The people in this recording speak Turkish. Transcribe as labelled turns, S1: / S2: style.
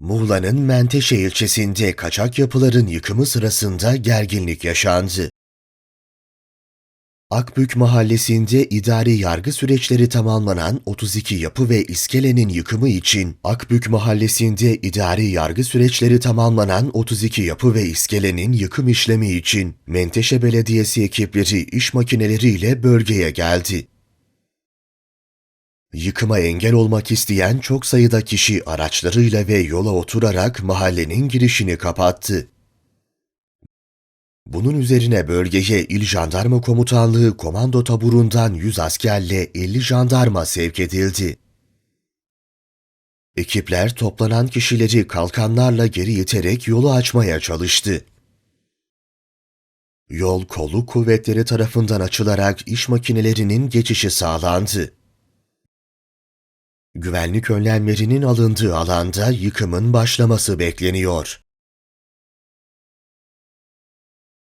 S1: Muğla'nın Menteşe ilçesinde kaçak yapıların yıkımı sırasında gerginlik yaşandı. Akbük Mahallesi'nde idari yargı süreçleri tamamlanan 32 yapı ve iskelenin yıkımı için Akbük Mahallesi'nde idari yargı süreçleri tamamlanan 32 yapı ve iskelenin yıkım işlemi için Menteşe Belediyesi ekipleri iş makineleriyle bölgeye geldi. Yıkıma engel olmak isteyen çok sayıda kişi araçlarıyla ve yola oturarak mahallenin girişini kapattı. Bunun üzerine bölgeye İl Jandarma Komutanlığı komando taburundan 100 askerle 50 jandarma sevk edildi. Ekipler toplanan kişileri kalkanlarla geri iterek yolu açmaya çalıştı. Yol kolluk kuvvetleri tarafından açılarak iş makinelerinin geçişi sağlandı. Güvenlik önlemlerinin alındığı alanda yıkımın başlaması bekleniyor.